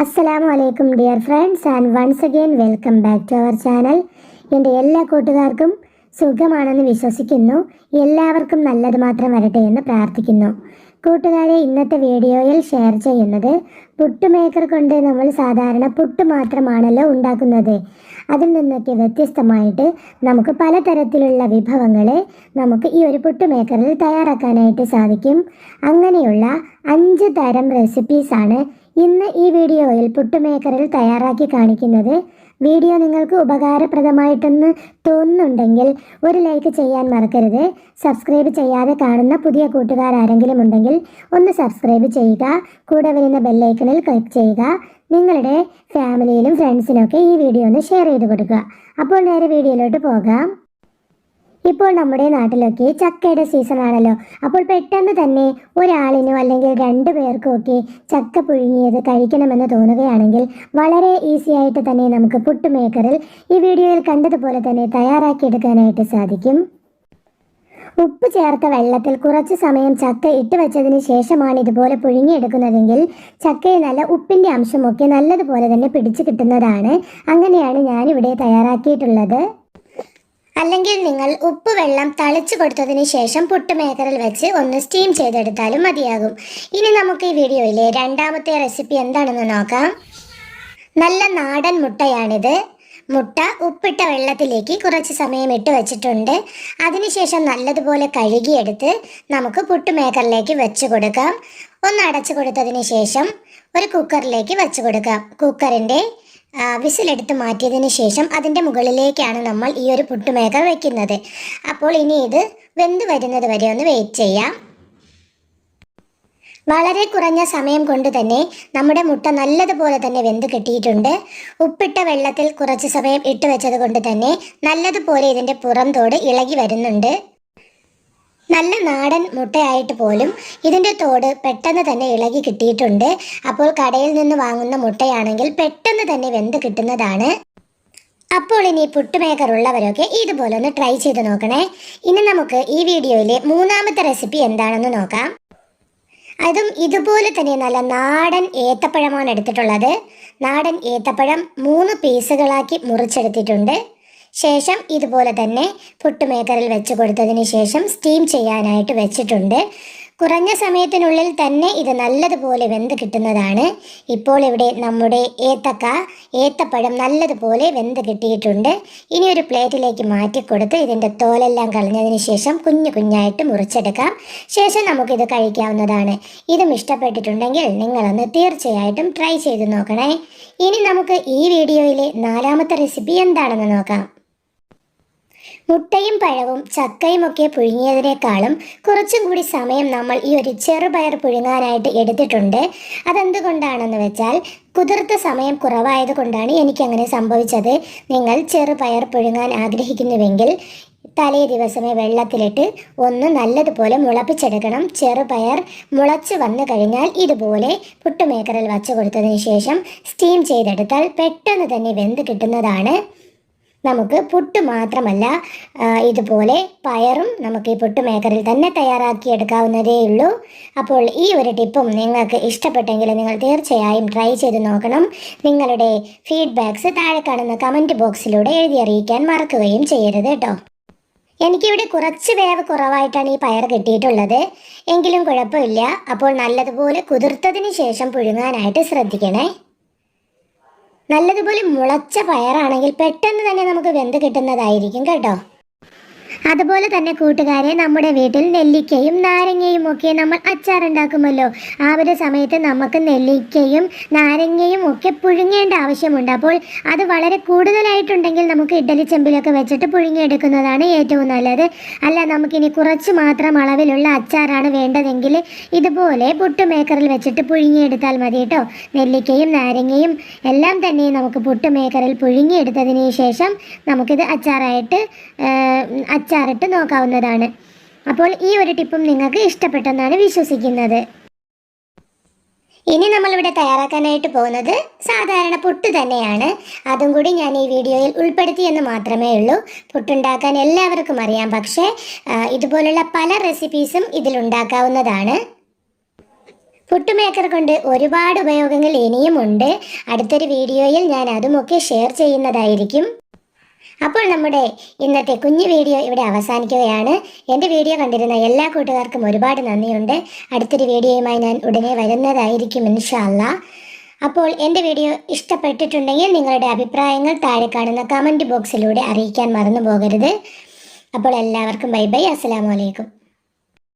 അസ്സലാമു അലൈക്കും dear friends and once again welcome back to our channel. എന്റെ എല്ലാ കൂട്ടുകാർക്കും സുഖമാണെന്ന് വിശ്വസിക്കുന്നു. എല്ലാവർക്കും നല്ലത് മാത്രം വരട്ടെ എന്ന് പ്രാർത്ഥിക്കുന്നു. കൂട്ടുകാരെ ഇന്നത്തെ വീഡിയോയിൽ ഷെയർ ചെയ്യുന്നത് പുട്ടുമേക്കർ കൊണ്ട് നമ്മൾ സാധാരണ പുട്ട് മാത്രമാണല്ലോ ഉണ്ടാക്കുന്നത്. അതിൽ നിന്നൊക്കെ വ്യത്യസ്തമായിട്ട് നമുക്ക് പലതരത്തിലുള്ള വിഭവങ്ങൾ നമുക്ക് ഈ ഒരു പുട്ടുമേക്കറിൽ തയ്യാറാക്കാനായിട്ട് സാധിക്കും. അങ്ങനെയുള്ള അഞ്ച് തരം റെസിപ്പീസാണ് ഇന്ന് ഈ വീഡിയോയിൽ പുട്ടുമേക്കറിൽ തയ്യാറാക്കി കാണിക്കുന്നത് വീഡിയോ നിങ്ങൾക്ക് ഉപകാരപ്രദമായിട്ടെന്ന് തോന്നുന്നുണ്ടെങ്കിൽ ഒരു ലൈക്ക് ചെയ്യാൻ മറക്കരുത്. സബ്സ്ക്രൈബ് ചെയ്യാതെ കാണുന്ന പുതിയ കൂട്ടുകാർ ആരെങ്കിലും ഉണ്ടെങ്കിൽ ഒന്ന് സബ്സ്ക്രൈബ് ചെയ്യുക. കൂടെ വരുന്ന ബെല്ലൈക്കണിൽ ക്ലിക്ക് ചെയ്യുക. നിങ്ങളുടെ ഫാമിലിയിലും ഫ്രണ്ട്സിനൊക്കെ ഈ വീഡിയോ ഒന്ന് ഷെയർ ചെയ്ത് കൊടുക്കുക. അപ്പോൾ നേരെ വീഡിയോയിലോട്ട് പോകാം. ഇപ്പോൾ നമ്മുടെ നാട്ടിലൊക്കെ ചക്കയുടെ സീസൺ ആണല്ലോ. അപ്പോൾ പെട്ടെന്ന് തന്നെ ഒരാളിനോ അല്ലെങ്കിൽ രണ്ടു പേർക്കും ഒക്കെ ചക്ക പുഴുങ്ങിയത് കഴിക്കണമെന്ന് തോന്നുകയാണെങ്കിൽ വളരെ ഈസി ആയിട്ട് തന്നെ നമുക്ക് പുട്ട് മേക്കറിൽ ഈ വീഡിയോയിൽ കണ്ടതുപോലെ തന്നെ തയ്യാറാക്കിയെടുക്കാനായിട്ട് സാധിക്കും. ഉപ്പ് ചേർത്ത വെള്ളത്തിൽ കുറച്ച് സമയം ചക്ക ഇട്ട് വെച്ചതിന് ശേഷമാണ് ഇതുപോലെ പുഴുങ്ങിയെടുക്കുന്നതെങ്കിൽ ചക്കയിൽ നല്ല ഉപ്പിന്റെ അംശമൊക്കെ നല്ലതുപോലെ തന്നെ പിടിച്ചു കിട്ടുന്നതാണ്. അങ്ങനെയാണ് ഞാനിവിടെ തയ്യാറാക്കിയിട്ടുള്ളത്. അല്ലെങ്കിൽ നിങ്ങൾ ഉപ്പ് വെള്ളം തളിച്ചു കൊടുത്തതിന് ശേഷം പുട്ട് മേക്കറിൽ വെച്ച് ഒന്ന് സ്റ്റീം ചെയ്തെടുത്താലും മതിയാകും. ഇനി നമുക്ക് ഈ വീഡിയോയിലെ രണ്ടാമത്തെ റെസിപ്പി എന്താണെന്ന് നോക്കാം. നല്ല നാടൻ മുട്ടയാണിത്. മുട്ട ഉപ്പിട്ട വെള്ളത്തിലേക്ക് കുറച്ച് സമയം ഇട്ട് വെച്ചിട്ടുണ്ട്. അതിനുശേഷം നല്ലതുപോലെ കഴുകിയെടുത്ത് നമുക്ക് പുട്ടുമേക്കറിലേക്ക് വെച്ച് കൊടുക്കാം. ഒന്ന് അടച്ചു കൊടുത്തതിന് ശേഷം ഒരു കുക്കറിലേക്ക് വെച്ച് കൊടുക്കാം. കുക്കറിന്റെ വിസിലെടുത്ത് മാറ്റിയതിന് ശേഷം അതിന്റെ മുകളിലേക്കാണ് നമ്മൾ ഈ ഒരു പുട്ടുമേക്കർ വയ്ക്കുന്നത് അപ്പോൾ ഇനി ഇത് വെന്ത് വരുന്നത് വരെ ഒന്ന് വെയിറ്റ് ചെയ്യാം. വളരെ കുറഞ്ഞ സമയം കൊണ്ട് തന്നെ നമ്മുടെ മുട്ട നല്ലതുപോലെ തന്നെ വെന്ത് കിട്ടിയിട്ടുണ്ട്. ഉപ്പിട്ട വെള്ളത്തിൽ കുറച്ച് സമയം ഇട്ട് വെച്ചത് കൊണ്ട് തന്നെ നല്ലതുപോലെ ഇതിന്റെ പുറം തോട് ഇളകി വരുന്നുണ്ട്. നല്ല നാടൻ മുട്ടയായിട്ട് പോലും ഇതിന്റെ തോട് പെട്ടെന്ന് തന്നെ ഇളകി കിട്ടിയിട്ടുണ്ട്. അപ്പോൾ കടയിൽ നിന്ന് വാങ്ങുന്ന മുട്ടയാണെങ്കിൽ പെട്ടെന്ന് തന്നെ വെന്ത് കിട്ടുന്നതാണ്. അപ്പോൾ ഇനി പുട്ടുമേക്കർ ഉള്ളവരൊക്കെ ഇതുപോലെ ഒന്ന് ട്രൈ ചെയ്ത് നോക്കണേ. ഇനി നമുക്ക് ഈ വീഡിയോയിലെ മൂന്നാമത്തെ റെസിപ്പി എന്താണെന്ന് നോക്കാം. അതും ഇതുപോലെ തന്നെ നല്ല നാടൻ ഏത്തപ്പഴമാണ് എടുത്തിട്ടുള്ളത്. നാടൻ ഏത്തപ്പഴം മൂന്ന് പീസുകളാക്കി മുറിച്ചെടുത്തിട്ടുണ്ട്. ശേഷം ഇതുപോലെ തന്നെ പുട്ടുമേക്കറിൽ വെച്ച് കൊടുത്തതിന് ശേഷം സ്റ്റീം ചെയ്യാനായിട്ട് വെച്ചിട്ടുണ്ട്. കുറഞ്ഞ സമയത്തിനുള്ളിൽ തന്നെ ഇത് നല്ലതുപോലെ വെന്ത് കിട്ടുന്നതാണ്. ഇപ്പോൾ ഇവിടെ നമ്മുടെ ഏത്തക്ക ഏത്തപ്പഴം നല്ലതുപോലെ വെന്ത് കിട്ടിയിട്ടുണ്ട്. ഇനി ഒരു പ്ലേറ്റിലേക്ക് മാറ്റിക്കൊടുത്ത് ഇതിന്റെ തോലെല്ലാം കളഞ്ഞതിന് ശേഷം കുഞ്ഞു കുഞ്ഞായിട്ട് മുറിച്ചെടുക്കാം. ശേഷം നമുക്കിത് കഴിക്കാവുന്നതാണ്. ഇതും ഇഷ്ടപ്പെട്ടിട്ടുണ്ടെങ്കിൽ നിങ്ങളൊന്ന് തീർച്ചയായിട്ടും ട്രൈ ചെയ്ത് നോക്കണേ. ഇനി നമുക്ക് ഈ വീഡിയോയിലെ നാലാമത്തെ റെസിപ്പി എന്താണെന്ന് നോക്കാം. മുട്ടയും പഴവും ചക്കയും ഒക്കെ പുഴുങ്ങിയതിനേക്കാളും കുറച്ചും കൂടി സമയം നമ്മൾ ഈ ഒരു ചെറുപയർ പുഴുങ്ങാനായിട്ട് എടുത്തിട്ടുണ്ട്. അതെന്തുകൊണ്ടാണെന്ന് വെച്ചാൽ കുതിർത്ത സമയം കുറവായത് കൊണ്ടാണ് എനിക്കങ്ങനെ സംഭവിച്ചത്. നിങ്ങൾ ചെറുപയർ പുഴുങ്ങാൻ ആഗ്രഹിക്കുന്നുവെങ്കിൽ തലേ ദിവസമേ വെള്ളത്തിലിട്ട് ഒന്ന് നല്ലതുപോലെ മുളപ്പിച്ചെടുക്കണം. ചെറുപയർ മുളച്ച് വന്നു കഴിഞ്ഞാൽ ഇതുപോലെ പുട്ടുമേക്കറിൽ വച്ചു കൊടുത്തതിന് ശേഷം സ്റ്റീം ചെയ്തെടുത്താൽ പെട്ടെന്ന് തന്നെ വെന്ത് കിട്ടുന്നതാണ്. നമുക്ക് പുട്ട് മാത്രമല്ല ഇതുപോലെ പയറും നമുക്ക് ഈ പുട്ട് മേക്കറിൽ തന്നെ തയ്യാറാക്കി എടുക്കാവുന്നതേ ഉള്ളൂ. അപ്പോൾ ഈ ഒരു ടിപ്പും നിങ്ങൾക്ക് ഇഷ്ടപ്പെട്ടെങ്കിൽ നിങ്ങൾ തീർച്ചയായും ട്രൈ ചെയ്ത് നോക്കണം. നിങ്ങളുടെ ഫീഡ്ബാക്ക്സ് താഴെ കാണുന്ന കമന്റ് ബോക്സിലൂടെ എഴുതി അറിയിക്കാൻ മറക്കുകയും ചെയ്യരുത് കേട്ടോ. എനിക്കിവിടെ കുറച്ച് വേവ് കുറവായിട്ടാണ് ഈ പയർ കിട്ടിയിട്ടുള്ളത്. എങ്കിലും കുഴപ്പമില്ല. അപ്പോൾ നല്ലതുപോലെ കുതിർത്തതിന് ശേഷം പുഴുങ്ങാനായിട്ട് ശ്രദ്ധിക്കണേ. നല്ലതുപോലെ മുളച്ച പയറാണെങ്കിൽ പെട്ടെന്ന് തന്നെ നമുക്ക് വെന്ത് കിട്ടുന്നതായിരിക്കും കേട്ടോ. അതുപോലെ തന്നെ കൂട്ടുകാരെ നമ്മുടെ വീട്ടിൽ നെല്ലിക്കയും നാരങ്ങയും ഒക്കെ നമ്മൾ അച്ചാറുണ്ടാക്കുമല്ലോ. ആ ഒരു സമയത്ത് നമുക്ക് നെല്ലിക്കയും നാരങ്ങയും ഒക്കെ പുഴുങ്ങേണ്ട ആവശ്യമുണ്ട്. അപ്പോൾ അത് വളരെ കൂടുതലായിട്ടുണ്ടെങ്കിൽ നമുക്ക് ഇഡ്ഡലി ചെമ്പിലൊക്കെ വെച്ചിട്ട് പുഴുങ്ങിയെടുക്കുന്നതാണ് ഏറ്റവും നല്ലത്. അല്ല നമുക്കിനി കുറച്ച് മാത്രം അളവിലുള്ള അച്ചാറാണ് വേണ്ടതെങ്കിൽ ഇതുപോലെ പുട്ടുമേക്കറിൽ വെച്ചിട്ട് പുഴുങ്ങിയെടുത്താൽ മതി കേട്ടോ. നെല്ലിക്കയും നാരങ്ങയും എല്ലാം തന്നെ നമുക്ക് പുട്ടുമേക്കറിൽ പുഴുങ്ങിയെടുത്തതിന് ശേഷം നമുക്കിത് അച്ചാറായിട്ട് ആ, അച്ചാറിട്ട് നോക്കാവുന്നതാണ്. അപ്പോൾ ഈ ഒരു ടിപ്പും നിങ്ങൾക്ക് ഇഷ്ടപ്പെട്ടെന്നാണ് വിശ്വസിക്കുന്നത്. ഇനി നമ്മളിവിടെ തയ്യാറാക്കാനായിട്ട് പോകുന്നത് സാധാരണ പുട്ട് തന്നെയാണ്. അതും കൂടി ഞാൻ ഈ വീഡിയോയിൽ ഉൾപ്പെടുത്തിയെന്ന് മാത്രമേ ഉള്ളൂ. പുട്ടുണ്ടാക്കാൻ എല്ലാവർക്കും അറിയാം. പക്ഷേ ഇതുപോലുള്ള പല റെസിപ്പീസും ഇതിലുണ്ടാക്കാവുന്നതാണ്. പുട്ട് മേക്കർ കൊണ്ട് ഒരുപാട് ഉപയോഗങ്ങൾ ഇനിയുമുണ്ട് അടുത്തൊരു വീഡിയോയിൽ ഞാൻ അതുമൊക്കെ ഷെയർ ചെയ്യുന്നതായിരിക്കും. അപ്പോൾ നമ്മുടെ ഇന്നത്തെ കുഞ്ഞു വീഡിയോ ഇവിടെ അവസാനിക്കുകയാണ്. എന്റെ വീഡിയോ കണ്ടിരുന്ന എല്ലാ കൂട്ടുകാർക്കും ഒരുപാട് നന്ദിയുണ്ട്. അടുത്തൊരു വീഡിയോയുമായി ഞാൻ ഉടനെ വരുന്നതായിരിക്കും ഇൻഷാല്ല. അപ്പോൾ എന്റെ വീഡിയോ ഇഷ്ടപ്പെട്ടിട്ടുണ്ടെങ്കിൽ നിങ്ങളുടെ അഭിപ്രായങ്ങൾ താഴെ കാണുന്ന കമന്റ് ബോക്സിലൂടെ അറിയിക്കാൻ മറന്നു പോകരുത്. അപ്പോൾ എല്ലാവർക്കും ബൈ ബൈ. അസ്സലാമു അലൈക്കും.